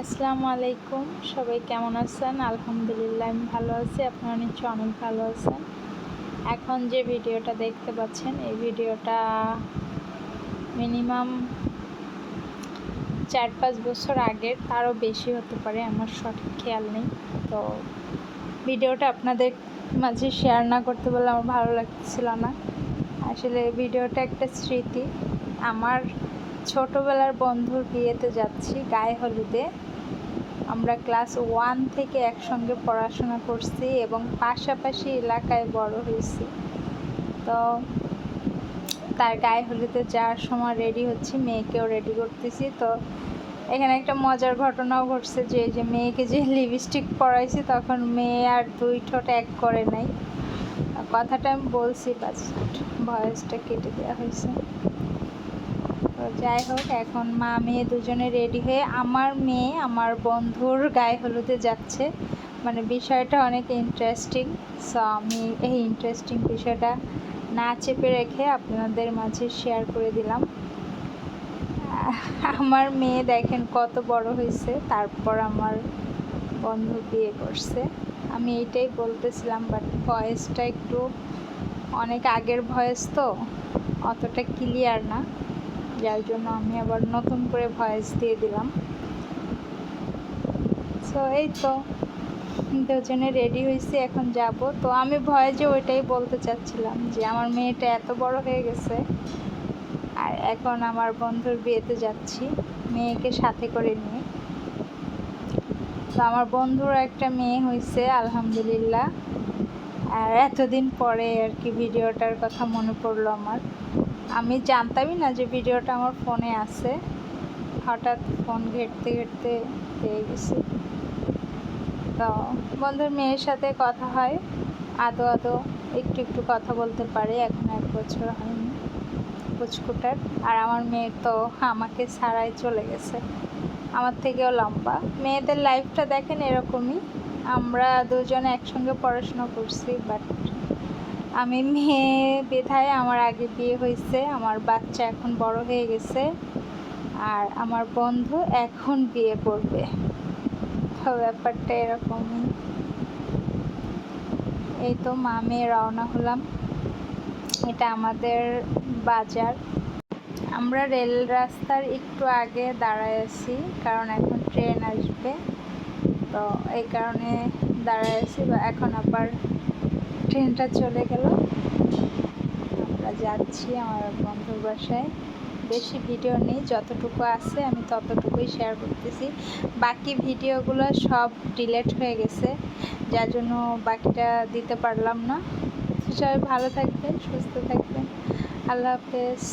আসসালামু আলাইকুম। সবাই কেমন আছেন? আলহামদুলিল্লাহ, আমি ভালো আছি। আপনারা নিশ্চয়ই অনেক ভালো আছেন। এখন যে ভিডিওটা দেখতে পাচ্ছেন, এই ভিডিওটা মিনিমাম চার পাঁচ বছর আগের তারও বেশি হতে পারে, আমার সঠিক খেয়াল নেই। তো ভিডিওটা আপনাদের মাঝে শেয়ার না করতে বলে আমার ভালো লাগছিল না। আসলে ভিডিওটা একটা স্মৃতি। আমার ছোটোবেলার বন্ধুর বিয়েতে যাচ্ছি গায়ে হলুদে। আমরা ক্লাস ওয়ান থেকে একসঙ্গে পড়াশোনা করছি এবং পাশাপাশি এলাকায় বড় হয়েছি। তো তার গায়ে হলুদে যাওয়ার সময় রেডি হচ্ছি, মেয়েকেও রেডি করতেছি। তো এখানে একটা মজার ঘটনাও ঘটছে যে যে মেয়েকে যে লিপস্টিক পরাইছি তখন মেয়ে আর দুই ঠোঁট এক করে নাই। কথাটা আমি বলছি বাস ভয়েসটা কেটে দেওয়া হয়েছে। যাই হোক, এখন মা মেয়ে দুজনে রেডি হয়ে আমার মেয়ে, আমার বন্ধুর গায়ে হলুদে যাচ্ছে। মানে বিষয়টা অনেক ইন্টারেস্টিং সো আমি এই ইন্টারেস্টিং বিষয়টা না চেপে রেখে আপনাদের মাঝে শেয়ার করে দিলাম। আমার মেয়ে দেখেন কত বড় হয়েছে, তারপর আমার বন্ধু বিয়ে করছে। আমি এইটাই বলতেছিলাম বাট ভয়েসটা একটু অনেক আগের ভয়েস তো, অতটা ক্লিয়ার না। যার জন্য আমি আবার নতুন করে ভয়েস দিয়ে দিলাম। সো এই তো। দুজনে রেডি হয়েছি, এখন যাব। তো আমি ভয়েসে ওইটাই বলতে চাচ্ছিলাম যে, আমার মেয়েটা এত বড় হয়ে গেছে, আর এখন আমার বন্ধুর বিয়েতে যাচ্ছি, মেয়েকে সাথে করে নিয়ে। তো আমার বন্ধুর একটা মেয়ে হয়েছে, আলহামদুলিল্লাহ। আর এতদিন পরে আর কি ভিডিওটার কথা মনে পড়ল আমার। আমি জানতামই না যে ভিডিওটা আমার ফোনে আছে। হঠাৎ ফোন ঘেটতে ঘেটতে পেয়ে গেছি। তো বন্ধুর মেয়ের সাথে কথা হয়। আদো আদো একটু একটু কথা বলতে পারে। এখন এক বছর হয়নি পুচকুটার। আর আমার মেয়ে তো আমাকে ছাড়াই চলে গেছে। আমার থেকেও লম্বা। মেয়েদের লাইফটা দেখেন এরকমই। আমরা দুজনে একসঙ্গে পড়াশোনা করছি বাট আমি মেয়ে, বেধায় আমার আগে বিয়ে হয়েছে। আমার বাচ্চা এখন বড় হয়ে গেছে। আর আমার বন্ধু এখন বিয়ে করবে। তো ব্যাপারটা এরকমই। এই তো মা মেয়ে রওনা হলাম। এটা আমাদের বাজার। আমরা রেল রাস্তার একটু আগে দাঁড়ায় আছি, কারণ এখন ট্রেন আসবে। তো এই কারণে দাঁড়ায় আছি, বা এখন আবার ট্রেনটা চলে গেল। আমরা যাচ্ছি আমার বন্ধুর বাসায়। বেশি ভিডিও নেই, যতটুকু আছে আমি ততটুকুই শেয়ার করতেছি। বাকি ভিডিওগুলো সব ডিলেট হয়ে গেছে, যার জন্য বাকিটা দিতে পারলাম না। সবাই ভালো থাকবেন, সুস্থ থাকবেন। আল্লাহ হাফেজ।